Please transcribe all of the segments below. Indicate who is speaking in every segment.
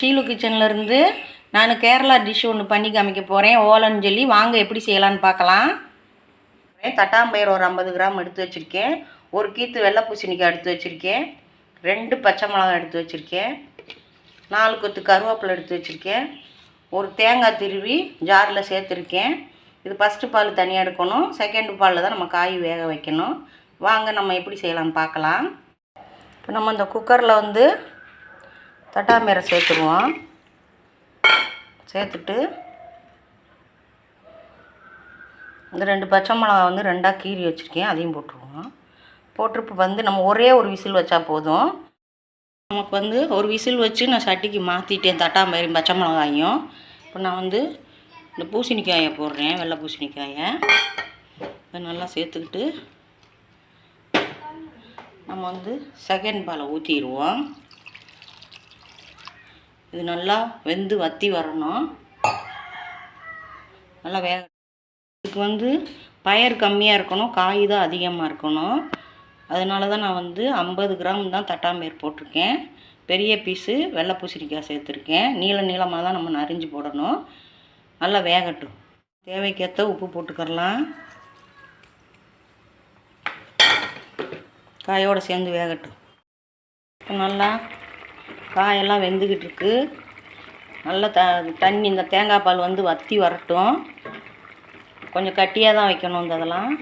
Speaker 1: ஷீலு கிச்சன்லேருந்து நான் கேரளா டிஷ் ஒன்று பண்ணி காமிக்க போகிறேன் ஓலன்னு சொல்லி வாங்க எப்படி செய்யலான்னு பார்க்கலாம். தட்டாம்பயிறு ஒரு ஐம்பது கிராம் எடுத்து வச்சுருக்கேன். ஒரு கீத்து வெள்ளை பூசணிக்காய் எடுத்து வச்சுருக்கேன். ரெண்டு பச்சை மிளகாய் எடுத்து வச்சுருக்கேன். நாலு கொத்து கருவேப்பிலை எடுத்து வச்சுருக்கேன். ஒரு தேங்காய் திருவி ஜாரில் சேர்த்துருக்கேன். இது ஃபஸ்ட்டு பால் தனியாக எடுக்கணும். செகண்ட் பாலில் தான் நம்ம காய் வேக வைக்கணும். வாங்க நம்ம எப்படி செய்யலாம்னு பார்க்கலாம். இப்போ நம்ம இந்த குக்கரில் வந்து தட்டாமீரை சேர்த்துருவோம். சேர்த்துட்டு இந்த ரெண்டு பச்சை மிளகா வந்து ரெண்டாக கீறி வச்சுருக்கேன் அதையும் போட்டுருவோம். போட்டு வந்து நம்ம ஒரே ஒரு விசில் வச்சா போதும். நமக்கு வந்து ஒரு விசில் வச்சு நான் சட்டிக்கு மாற்றிட்டேன் தட்டாம்பயிரும் பச்சை மிளகாயும். இப்போ நான் வந்து இந்த பூசணிக்காயை போடுறேன் வெள்ளை பூசணிக்காயை. நல்லா சேர்த்துக்கிட்டு நம்ம வந்து செகண்ட் பாலை ஊற்றிடுவோம் இது நல்லா வெந்து வத்தி வரணும். நல்லா வேக இதுக்கு வந்து பயர் கம்மியாக இருக்கணும் காய் தான் அதிகமாக இருக்கணும். அதனால தான் நான் வந்து ஐம்பது கிராம் தான் தட்டாம்பயிர் போட்டிருக்கேன். பெரிய பீஸு வெள்ளை பூசணிக்காய் சேர்த்துருக்கேன். நீள நீளமாக தான் நம்ம நரிஞ்சு போடணும். நல்லா வேகட்டும். தேவைக்கேற்ற உப்பு போட்டுக்கிறலாம். காயோடு சேர்ந்து வேகட்டும். இப்போ நல்லா காயெல்லாம் வெந்துக்கிட்டு இருக்கு நல்லா த தண்ணி இந்த தேங்காய் பால் வந்து வற்றி வரட்டும். கொஞ்சம் கட்டியாக தான் வைக்கணும் இந்த இதெல்லாம்.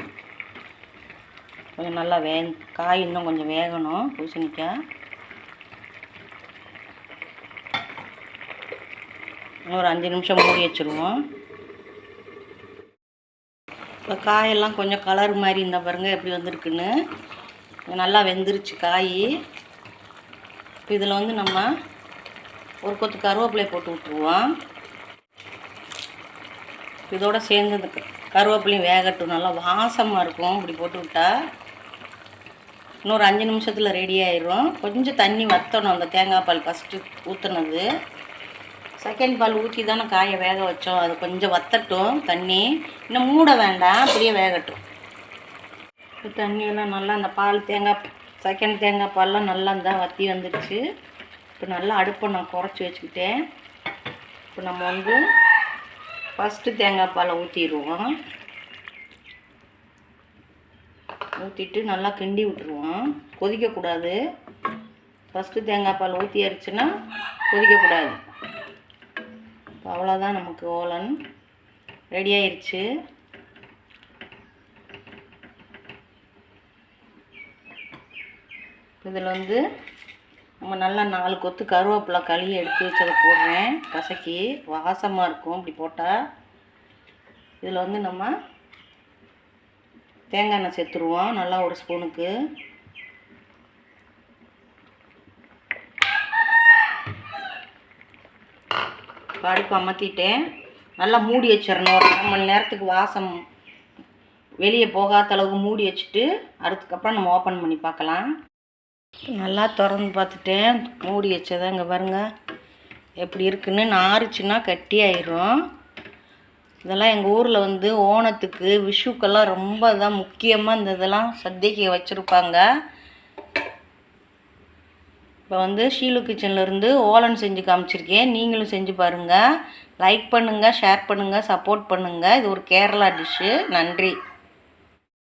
Speaker 1: கொஞ்சம் நல்லா வே காய் இன்னும் கொஞ்சம் வேகணும் பூசணிக்காய் இன்னும் ஒரு அஞ்சு நிமிஷம் மூடி வச்சுருவோம். இப்போ காயெல்லாம் கொஞ்சம் கலர் மாதிரி இந்த பாருங்க எப்படி வந்திருக்குன்னு. நல்லா வெந்துருச்சு காய். இப்போ இதில் வந்து நம்ம ஒரு கொத்து கருவேப்பிலை போட்டு விட்ருவோம் இதோட சேர்ந்து இந்த கருவேப்பிலையும் வேகட்டும். நல்லா வாசமாக இருக்கும். இப்படி போட்டு விட்டா இன்னொரு அஞ்சு நிமிஷத்தில் ரெடி ஆயிரும். கொஞ்சம் தண்ணி வற்றணும் அந்த தேங்காய் பால் ஃபஸ்ட்டு ஊற்றுனது செகண்ட் பால் ஊற்றி தானே காயை வேக வச்சோம். அது கொஞ்சம் வத்தட்டும் தண்ணி. இன்னும் மூட வேண்டாம். அப்படியே வேகட்டும். தண்ணியெல்லாம் நல்லா அந்த பால் தேங்காய் செகண்ட் தேங்காய் பால்லாம் நல்லா இருந்தால் வற்றி வந்துடுச்சு. இப்போ நல்லா அடுப்பை நான் குறைச்சி வச்சுக்கிட்டேன். இப்போ நம்ம வந்து ஃபஸ்ட்டு தேங்காய் பாலை ஊற்றிடுவோம் ஊற்றிட்டு நல்லா கிண்டி விட்டுருவோம். கொதிக்கக்கூடாது. ஃபஸ்ட்டு தேங்காய் பால் ஊற்றி அரிச்சுன்னா கொதிக்கக்கூடாது. இப்போ அவ்வளோதான் நமக்கு ஓலன். ரெடி ஆயிடுச்சு இதில் வந்து நம்ம நல்லா நாலு கொத்து கருவேப்பிலை களி எடுத்து வச்சதை போடுறேன். கசக்கி வாசமாக இருக்கும் இப்படி போட்டால் இதில் வந்து நம்ம தேங்காய் எண்ணெய் சேர்த்துருவோம் நல்லா ஒரு ஸ்பூனுக்கு. படுப்பு அமர்த்திட்டேன் நல்லா மூடி வச்சிடணும். ஒரு அரை மணி நேரத்துக்கு வாசம் வெளியே போகாத அளவுக்கு மூடி வச்சுட்டு அதுக்கப்புறம் நம்ம ஓப்பன் பண்ணி பார்க்கலாம். நல்லா திறந்து பார்த்துட்டேன். மூடி வச்சதை இங்கே பாருங்கள் எப்படி இருக்குன்னு நாரிச்சுன்னா கட்டி ஆயிரும் இதெல்லாம் எங்கள் ஊரில் வந்து ஓணத்துக்கு விஷுக்கெல்லாம் ரொம்ப தான் முக்கியமாக இந்த இதெல்லாம் சத்தியக்கு வச்சுருப்பாங்க. இப்போ வந்து ஷீலு கிச்சன்லேருந்து ஓலன் செஞ்சு காமிச்சிருக்கேன். நீங்களும் செஞ்சு பாருங்கள் லைக் பண்ணுங்கள் ஷேர் பண்ணுங்கள் சப்போர்ட் பண்ணுங்கள் இது ஒரு கேரளா டிஷ்ஷு நன்றி.